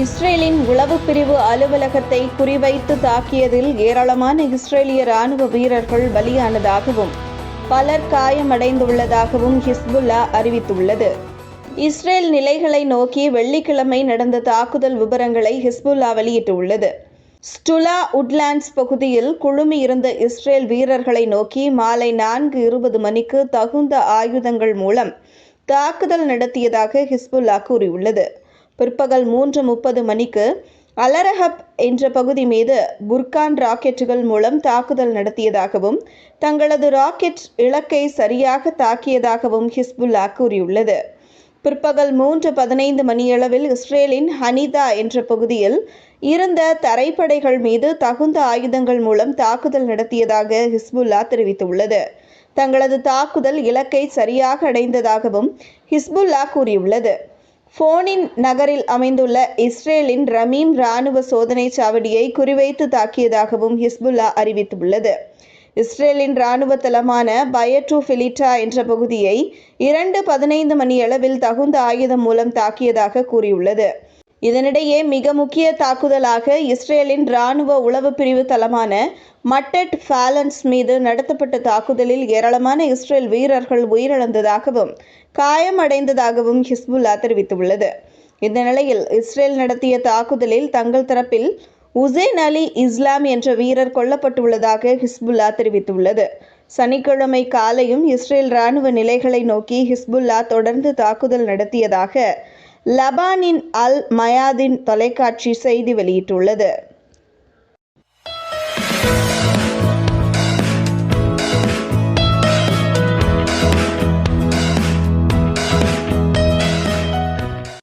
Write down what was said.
இஸ்ரேலின் உளவு பிரிவு அலுவலகத்தை குறிவைத்து தாக்கியதில் ஏராளமான இஸ்ரேலிய ராணுவ வீரர்கள் பலியானதாகவும் பலர் காயமடைந்துள்ளதாகவும் ஹிஸ்புல்லா அறிவித்துள்ளது. இஸ்ரேல் நிலைகளை நோக்கி வெள்ளிக்கிழமை நடந்த தாக்குதல் விவரங்களை ஹிஸ்புல்லா வெளியிட்டுள்ளது. ஸ்டுலா உட்லாண்ட்ஸ் பகுதியில் குழுமி இருந்த இஸ்ரேல் வீரர்களை நோக்கி மாலை நான்கு இருபது மணிக்கு தகுந்த ஆயுதங்கள் மூலம் தாக்குதல் நடத்தியதாக ஹிஸ்புல்லா கூறியுள்ளது. பிற்பகல் மூன்று முப்பது மணிக்கு அலரஹப் என்ற பகுதி மீது புர்கான் ராக்கெட்டுகள் மூலம் தாக்குதல் நடத்தியதாகவும் தங்களது ராக்கெட் இலக்கை சரியாக தாக்கியதாகவும் ஹிஸ்புல்லா கூறியுள்ளது. பிற்பகல் மூன்று பதினைந்து மணியளவில் இஸ்ரேலின் ஹனிதா என்ற பகுதியில் இருந்த தரைப்படைகள் மீது தகுந்த ஆயுதங்கள் மூலம் தாக்குதல் நடத்தியதாக ஹிஸ்புல்லா தெரிவித்துள்ளது. தங்களது தாக்குதல் இலக்கை சரியாக அடைந்ததாகவும் ஹிஸ்புல்லா கூறியுள்ளது. ஃபோனின் நகரில் அமைந்துள்ள இஸ்ரேலின் ரமீம் இராணுவ சோதனை சாவடியை குறிவைத்து தாக்கியதாகவும் ஹிஸ்புல்லா அறிவித்துள்ளது. இஸ்ரேலின் இராணுவ தளமான பயட்டு ஃபிலிட்டா என்ற பகுதியை இரண்டு பதினைந்து மணியளவில் தகுந்த ஆயுதம் மூலம் தாக்கியதாக கூறியுள்ளது. இதனிடையே மிக முக்கிய தாக்குதலாக இஸ்ரேலின் இராணுவ உளவு பிரிவு தளமான மட்டட் ஃபாலன்ஸ் மீது நடத்தப்பட்ட தாக்குதலில் ஏராளமான இஸ்ரேல் வீரர்கள் உயிரிழந்ததாகவும் காயமடைந்ததாகவும் ஹிஸ்புல்லா தெரிவித்துள்ளது. இந்த நிலையில் இஸ்ரேல் நடத்திய தாக்குதலில் தங்கள் தரப்பில் உசேன் அலி இஸ்லாம் என்ற வீரர் கொல்லப்பட்டுள்ளதாக ஹிஸ்புல்லா தெரிவித்துள்ளது. சனிக்கிழமை காலையும் இஸ்ரேல் ராணுவ நிலைகளை நோக்கி ஹிஸ்புல்லா தொடர்ந்து தாக்குதல் நடத்தியதாக லபானின் அல் மயாதின் தொலைக்காட்சி செய்தி வெளியிட்டுள்ளது.